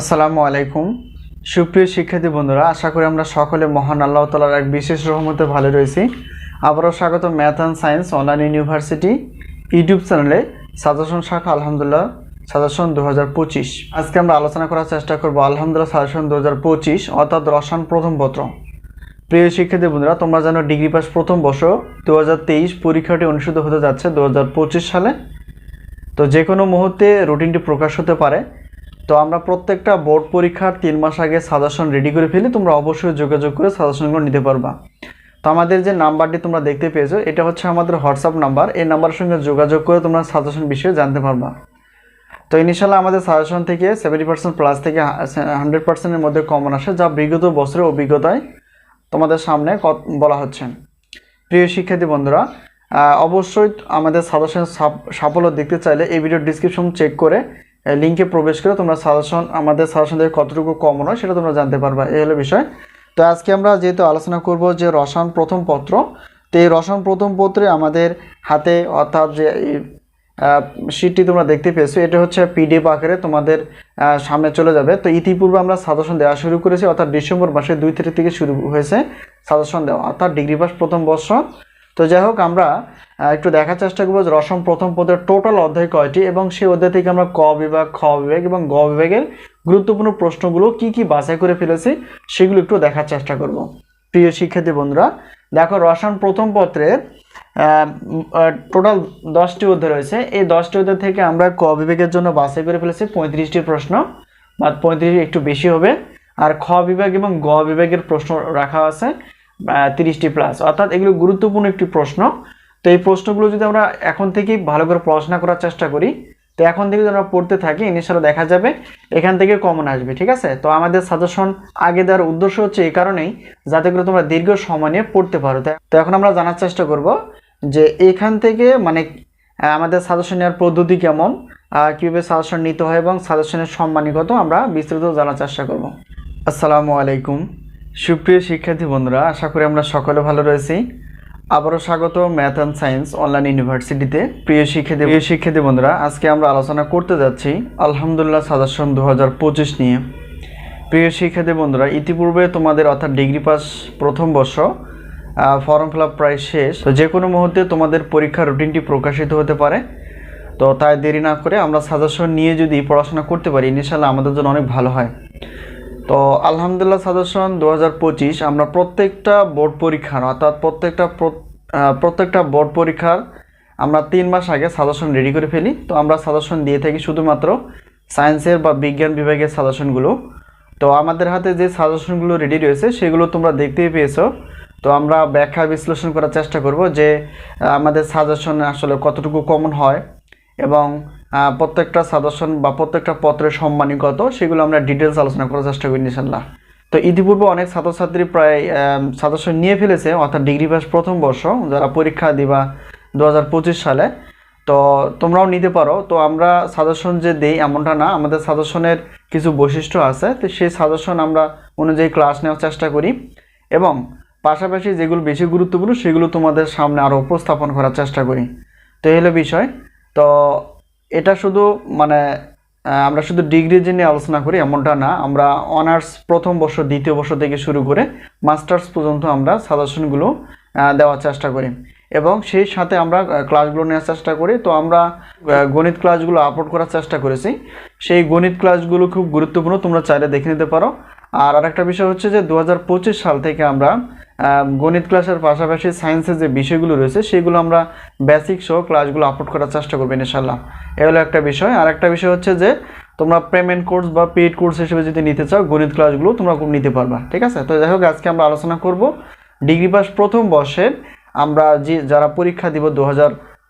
আসসালামু আলাইকুম। সুপ্রিয় শিক্ষার্থী বন্ধুরা, আশা করি আমরা সকলে মহান আল্লাহ তালার এক বিশেষ রহমতে ভালো রয়েছি। আবারও স্বাগত math and science online university YouTube চ্যানেলে সাজেশন শাখা আলহামদুলিল্লাহ সাজেশন দু হাজার পঁচিশ। আজকে আমরা আলোচনা করার চেষ্টা করব আলহামদুলিল্লাহ সাজেশন দু হাজার পঁচিশ, অর্থাৎ রসায়ন প্রথম পত্র। প্রিয় শিক্ষার্থী বন্ধুরা, তোমরা জানো ডিগ্রি পাস প্রথম বর্ষ দু হাজার তেইশ পরীক্ষাটি অনুষ্ঠিত হতে যাচ্ছে দু হাজার পঁচিশ সালে। তো যে কোনো মুহূর্তে রুটিনটি প্রকাশ হতে পারে। তো আমরা প্রত্যেকটা বোর্ড পরীক্ষার তিন মাস আগে সাজেশন রেডি করে ফেলি, তোমরা অবশ্যই যোগাযোগ করে সাজেশনগুলো নিতে পারবা। তো আমাদের যে নাম্বারটি তোমরা দেখতে পেয়েছ, এটা হচ্ছে আমাদের হোয়াটসঅ্যাপ নাম্বার। এই নাম্বারের সঙ্গে যোগাযোগ করে তোমরা সাজেশন বিষয়ে জানতে পারবা। তো ইনিশিয়ালি আমাদের সাজেশন থেকে সেভেন্টি পার্সেন্ট প্লাস থেকে হান্ড্রেড পার্সেন্টের মধ্যে কমন আসে, যা বিগত বছরের অভিজ্ঞতায় তোমাদের সামনে বলা হচ্ছে। প্রিয় শিক্ষার্থী বন্ধুরা অবশ্যই আমাদের সাজেশন সাফল্য দেখতে চাইলে এই ভিডিওর ডিসক্রিপশন চেক করে লিঙ্কে প্রবেশ করে তোমরা সাজেশন আমাদের সাজেশন থেকে কতটুকু কমন হয় সেটা তোমরা জানতে পারবা। এই হলো বিষয়। তো আজকে আমরা যেহেতু আলোচনা করব যে রসায়ন প্রথম পত্র, তো এই রসায়ন প্রথম পত্রে আমাদের হাতে অর্থাৎ যে শিটটি তোমরা দেখতে পেয়েছ, এটা হচ্ছে পিডিএফ আকারে তোমাদের সামনে চলে যাবে। তো ইতিপূর্বে আমরা সাজেশন দেওয়া শুরু করেছি, অর্থাৎ ডিসেম্বর মাসের দুই তারিখ থেকে শুরু হয়েছে সাজেশন দেওয়া, অর্থাৎ ডিগ্রি পাস প্রথম বর্ষ। তো যাই হোক, আমরা একটু দেখার চেষ্টা করব রসম প্রথম পদের টোটাল অধ্যায় কয়টি এবং সেই অধ্যায় থেকে আমরা ক বিভাগ, খ বিভাগ এবং গ বিভাগের গুরুত্বপূর্ণ প্রশ্নগুলো কি কি বাছাই করে ফেলেছি সেগুলো একটু দেখার চেষ্টা করব। প্রিয় শিক্ষার্থী বন্ধুরা, দেখো রসায়ন প্রথম পত্রের টোটাল দশটি অধ্যায় রয়েছে। এই দশটি অধ্যায় থেকে আমরা ক বিভাগের জন্য বাছাই করে ফেলেছি পঁয়ত্রিশটি প্রশ্ন, বা পঁয়ত্রিশ একটু বেশি হবে। আর খ বিভাগ এবং গ বিভাগের প্রশ্ন রাখা আছে তিরিশটি প্লাস অর্থাৎ এগুলো গুরুত্বপূর্ণ একটি প্রশ্ন। তো এই প্রশ্নগুলো যদি আমরা এখন থেকেই ভালো করে পড়াশোনা করার চেষ্টা করি, তো এখন থেকে যদি আমরা পড়তে থাকি ইনশাল্লাহ দেখা যাবে এখান থেকে কমন আসবে, ঠিক আছে? তো আমাদের সাজেশন আগে দেওয়ার উদ্দেশ্য হচ্ছে এই কারণেই যাতে করে তোমরা দীর্ঘ সময় নিয়ে পড়তে পারো। তা- এখন আমরা জানার চেষ্টা করব যে এখান থেকে মানে আমাদের সাজেশন নেওয়ার পদ্ধতি কেমন কীভাবে সাজেশন নিতে হয় এবং সাজেশনের সম্মানী কত, আমরা বিস্তারিত জানার চেষ্টা করব। আসসালামু আলাইকুম। সুপ্রিয় শিক্ষার্থী বন্ধুরা, আশা করি আমরা সকলে ভালো রয়েছি। আবারও স্বাগত ম্যাথ অ্যান্ড সায়েন্স অনলাইন ইউনিভার্সিটিতে। প্রিয় শিক্ষার্থী প্রিয় শিক্ষার্থী বন্ধুরা, আজকে আমরা আলোচনা করতে যাচ্ছি আলহামদুলিল্লাহ সাজেশন দু হাজার পঁচিশ নিয়ে। প্রিয় শিক্ষার্থী বন্ধুরা, ইতিপূর্বে তোমাদের অর্থাৎ ডিগ্রি পাস প্রথম বর্ষ ফর্ম ফিল প্রায় শেষ। তো যে কোনো মুহূর্তে তোমাদের পরীক্ষার রুটিনটি প্রকাশিত হতে পারে। তো তাই দেরি না করে আমরা সাজেশন নিয়ে যদি পড়াশোনা করতে পারি ইনশাল্লাহ আমাদের জন্য অনেক ভালো হয়। তো আলহামদুলিল্লাহ সাজেশন দু হাজার পঁচিশ, আমরা প্রত্যেকটা বোর্ড পরীক্ষার, অর্থাৎ প্রত্যেকটা প্রত্যেকটা বোর্ড পরীক্ষার আমরা তিন মাস আগে সাজেশন রেডি করে ফেলি। তো আমরা সাজেশন দিয়ে থাকি শুধুমাত্র সায়েন্সের বা বিজ্ঞান বিভাগের সাজেশনগুলো। তো আমাদের হাতে যে সাজেশনগুলো রেডি রয়েছে, সেগুলো তোমরা দেখতেই পেয়েছ। তো আমরা ব্যাখ্যা বিশ্লেষণ করার চেষ্টা করব যে আমাদের সাজেশন আসলে কতটুকু কমন হয় এবং প্রত্যেকটা সাজেশন বা প্রত্যেকটা পত্রের সম্মানী কত সেগুলো আমরা ডিটেলস আলোচনা করার চেষ্টা করি ইনশাল্লাহ তো ইতিপূর্বে অনেক ছাত্রছাত্রী প্রায় সাজেশন নিয়ে ফেলেছে, অর্থাৎ ডিগ্রি পাস প্রথম বর্ষ, যারা পরীক্ষা দিবা দু হাজার পঁচিশ সালে। তো তোমরাও নিতে পারো। তো আমরা সাজেশন যে দেই এমনটা না, আমাদের সাজেশনের কিছু বৈশিষ্ট্য আছে। তো সেই সাজেশন আমরা অনুযায়ী ক্লাস নেওয়ার চেষ্টা করি। এবং পাশাপাশি যেগুলো বেশি গুরুত্বপূর্ণ, সেগুলো তোমাদের সামনে আরও উপস্থাপন করার চেষ্টা করি। তো এই হলো বিষয়। তো এটা শুধু মানে আমরা শুধু ডিগ্রি যে নিয়ে আলোচনা করি এমনটা না, আমরা অনার্স প্রথম বর্ষ, দ্বিতীয় বর্ষ থেকে শুরু করে মাস্টার্স পর্যন্ত আমরা সাজেশনগুলো দেওয়ার চেষ্টা করি। এবং সেই সাথে আমরা ক্লাসগুলো নেওয়ার চেষ্টা করি। তো আমরা গণিত ক্লাসগুলো আপলোড করার চেষ্টা করেছি। সেই গণিত ক্লাসগুলো খুব গুরুত্বপূর্ণ, তোমরা চাইলে দেখে নিতে পারো। আর আরেকটা বিষয় হচ্ছে যে দু হাজার পঁচিশ সাল থেকে আমরা গণিত ক্লাসের পাশাপাশি সায়েন্সের যে বিষয়গুলো রয়েছে, সেগুলো আমরা বেসিক সহ ক্লাসগুলো আপলোড করার চেষ্টা করবেন ইনশাল্লাহ এ হলো একটা বিষয়। আর একটা বিষয় হচ্ছে যে, তোমরা পেমেন্ট কোর্স বা পেইড কোর্স হিসেবে যদি নিতে চাও, গণিত ক্লাসগুলো তোমরা খুব নিতে পারবা, ঠিক আছে? তো যাই হোক, আজকে আমরা আলোচনা করব। ডিগ্রি পাস প্রথম বর্ষের আমরা যে যারা পরীক্ষা দিব দু হাজার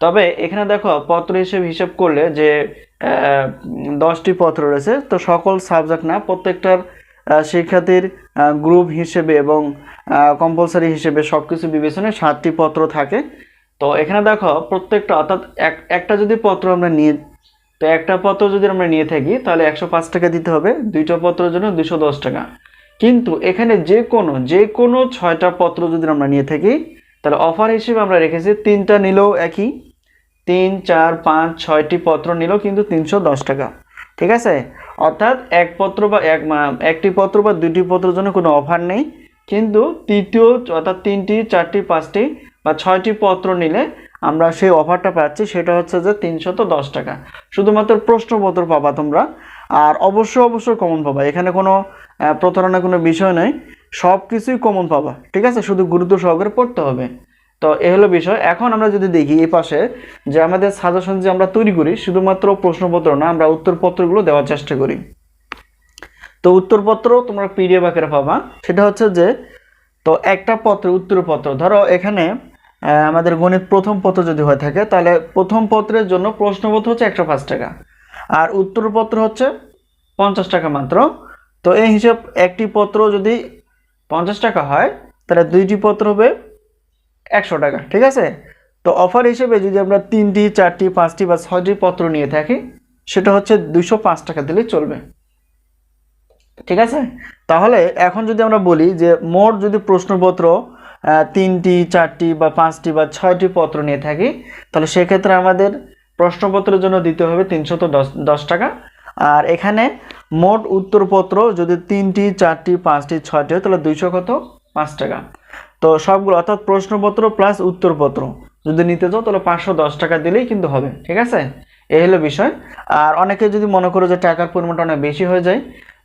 তবে এখানে দেখো পত্র হিসেবে হিসাব করলে যে দশটি পত্র রয়েছে, তো সকল সাবজেক্ট না, প্রত্যেকটার শিক্ষার্থীর গ্রুপ হিসেবে এবং কম্পালসারি হিসেবে সব কিছু বিবেচনায় সাতটি পত্র থাকে। তো এখানে দেখো প্রত্যেকটা, অর্থাৎ এক, একটা যদি পত্র আমরা নিয়ে, তো একটা পত্র যদি আমরা নিয়ে থাকি, তাহলে একশো পাঁচ টাকা দিতে হবে, দুইটা পত্রের জন্য দুশো দশ টাকা। কিন্তু এখানে যে কোনো যে কোনো ছয়টা পত্র যদি আমরা নিয়ে থাকি তাহলে অফার হিসেবে আমরা রেখেছি তিনটা নিলেও একই। তিন চার পাঁচ ছয়টি পত্র নিলেও কিন্তু তিনশো দশ টাকা। ঠিক আছে? অর্থাৎ এক পত্র বা এক একটি পত্র বা দুটি পত্রের জন্য কোনো অফার নেই। কিন্তু তৃতীয় অর্থাৎ তিনটি চারটি পাঁচটি বা ছয়টি পত্র নিলে আমরা সেই অফারটা পাচ্ছি সেটা হচ্ছে যে তিনশত দশ টাকা। শুধুমাত্র প্রশ্নপত্র পাবা তোমরা। আর অবশ্যই অবশ্যই কমন পাবা। এখানে কোনো আহ, প্রতারণার কোনো বিষয় নেই। সব কিছুই কমন পাবা, ঠিক আছে? শুধু গুরুত্ব সহকারে পড়তে হবে। তো এ হলো বিষয়। এখন আমরা যদি দেখি এই পাশে যে আমাদের সাজেশন যে আমরা তৈরি করি, শুধুমাত্র প্রশ্নপত্র না, আমরা উত্তরপত্রগুলো দেওয়ার চেষ্টা করি। তো উত্তরপত্র তোমরা পিডিএফ আকারে পাবা। সেটা হচ্ছে যে, তো একটা পত্র উত্তরপত্র ধরো এখানে আমাদের গণিত প্রথম পত্র যদি হয়ে থাকে, তাহলে প্রথম পত্রের জন্য প্রশ্নপত্র হচ্ছে একশো পাঁচ টাকা। আর উত্তরপত্র হচ্ছে পঞ্চাশ টাকা মাত্র। তো এই হিসাব একটি পত্র যদি পঞ্চাশ টাকা হয়, তাহলে দুইটি পত্র হবে একশো টাকা, ঠিক আছে? তো অফার হিসেবে যদি আমরা তিনটি চারটি পাঁচটি বা ছয়টি পত্র নিয়ে থাকি, সেটা হচ্ছে দুশো পাঁচ টাকা দিলে চলবে। ঠিক আছে? তাহলে এখন যদি আমরা বলি যে মোট যদি প্রশ্নপত্র তিনটি চারটি বা পাঁচটি বা ছয়টি পত্র নিয়ে থাকি, তাহলে সেক্ষেত্রে আমাদের প্রশ্নপত্রের জন্য দিতে হবে তিনশত দশ দশ টাকা। আর এখানে মোট উত্তরপত্র যদি তিনটি, চারটি, পাঁচটি, ছয়টি হয়, তাহলে দুইশো কত? পাঁচ টাকা। তো সবগুলো, অর্থাৎ প্রশ্নপত্র প্লাস উত্তরপত্র যদি নিতে চাও, তাহলে পাঁচশো দশ টাকা দিলেই কিন্তু হবে, ঠিক আছে? এই হলো বিষয়। আর অনেকে যদি মনে করো যে টাকার পরিমাণটা অনেক বেশি হয়ে যায়,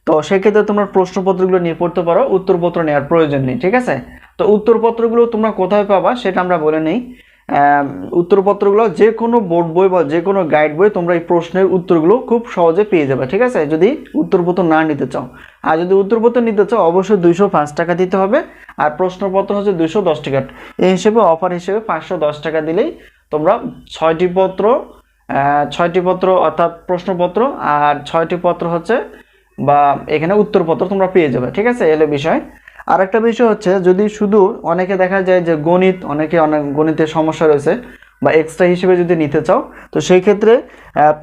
তো সেক্ষেত্রে তোমরা প্রশ্নপত্রগুলো নিয়ে পড়তে পারো, উত্তরপত্র নেওয়ার প্রয়োজন নেই, ঠিক আছে? তো উত্তরপত্রগুলো তোমরা কোথায় পাবা, সেটা আমরা বলে নেই। উত্তরপত্রগুলো যে কোনো বোর্ড বই বা যে কোনো গাইড বই, তোমরা এই প্রশ্নের উত্তরগুলো খুব সহজে পেয়ে যাবে, ঠিক আছে? যদি উত্তরপত্র না নিতে চাও। আর যদি উত্তরপত্র নিতে চাও, অবশ্যই দুইশো পাঁচ টাকা দিতে হবে। আর প্রশ্নপত্র হচ্ছে দুইশো দশ টাকা। এই হিসেবে, অফার হিসেবে পাঁচশো দশ টাকা দিলেই তোমরা ছয়টি পত্র ছয়টি পত্র অর্থাৎ প্রশ্নপত্র আর ছয়টি পত্র হচ্ছে বা এখানে উত্তরপত্র তোমরা পেয়ে যাবে, ঠিক আছে? এলে বিষয়। আরেকটা বিষয় হচ্ছে, যদি শুধু অনেকে দেখা যায় যে গণিত, অনেকে অনেক গণিতের সমস্যা রয়েছে বা এক্সট্রা হিসেবে যদি নিতে চাও, তো সেই ক্ষেত্রে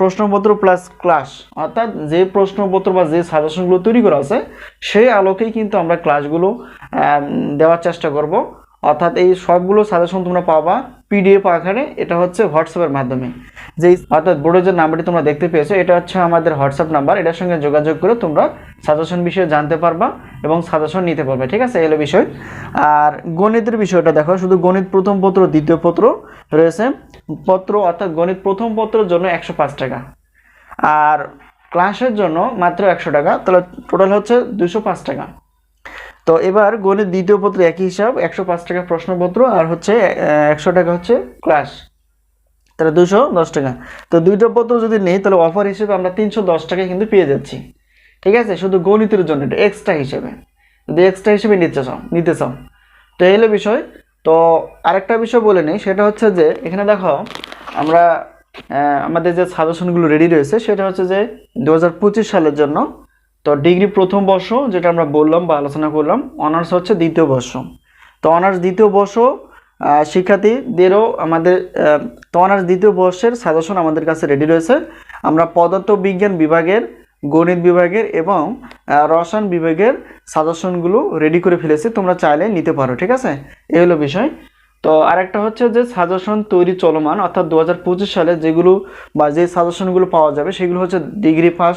প্রশ্নপত্র প্লাস ক্লাস অর্থাৎ যে প্রশ্নপত্র বা যে সাজেশনগুলো তৈরি করা আছে, সেই আলোকেই কিন্তু আমরা ক্লাসগুলো দেওয়ার চেষ্টা করব। অর্থাৎ এই সবগুলো সাজেশন তোমরা পাবা পিডিএফ আকারে, এটা হচ্ছে হোয়াটসঅ্যাপের মাধ্যমে। যেই অর্থাৎ বোর্ডের যে নাম্বারটি তোমরা দেখতে পেয়েছ, এটা হচ্ছে আমাদের হোয়াটসঅ্যাপ নাম্বার এটার সঙ্গে যোগাযোগ করে তোমরা সাজেশন বিষয়ে জানতে পারবা এবং সাজেশন নিতে পারবে, ঠিক আছে? এলো বিষয়। আর গণিতের বিষয়টা দেখো, শুধু গণিত প্রথম পত্র, দ্বিতীয় পত্র রয়েছে। পত্র অর্থাৎ গণিত প্রথম পত্রের জন্য একশো পাঁচ টাকা। আর ক্লাসের জন্য মাত্র একশো টাকা, তাহলে টোটাল হচ্ছে দুশো পাঁচ টাকা। তো এবার গণিত দ্বিতীয় পত্র একই হিসাব, একশো পাঁচ টাকা প্রশ্নপত্র, আর হচ্ছে একশো টাকা হচ্ছে ক্লাস তাহলে দুশো দশ টাকা। তো দুইটা পত্র যদি নেই, তাহলে অফার হিসেবে আমরা তিনশো দশ টাকায় কিন্তু পেয়ে যাচ্ছি। ঠিক আছে? শুধু গণিতের জন্য, এটা এক্সট্রা হিসেবে। যদি এক্সট্রা হিসেবে নিতে চাও নিতে চাও। তো এই হলো বিষয়। তো আরেকটা বিষয় বলে নিই, সেটা হচ্ছে যে, এখানে দেখো, আমরা আমাদের যে সাজেশনগুলো রেডি রয়েছে, সেটা হচ্ছে যে দু হাজার পঁচিশ সালের জন্য, তো ডিগ্রি প্রথম বর্ষ, যেটা আমরা বললাম বা আলোচনা করলাম অনার্স হচ্ছে দ্বিতীয় বর্ষ। তো অনার্স দ্বিতীয় বর্ষ শিক্ষার্থীদেরও আমাদের আহ, তো অনার্স দ্বিতীয় বর্ষের সাজেশন আমাদের কাছে রেডি রয়েছে। আমরা পদার্থ বিজ্ঞান বিভাগের গণিত বিভাগের এবং রসায়ন বিভাগের সাজেশনগুলো রেডি করে ফেলেছি। তোমরা চাইলে নিতে পারো ঠিক আছে? এই হলো বিষয়। তো আরেকটা হচ্ছে যে সাজেশন তৈরি চলমান অর্থাৎ দু হাজার পঁচিশ সালে যেগুলো বা যে সাজেশনগুলো পাওয়া যাবে সেগুলো হচ্ছে ডিগ্রি পাস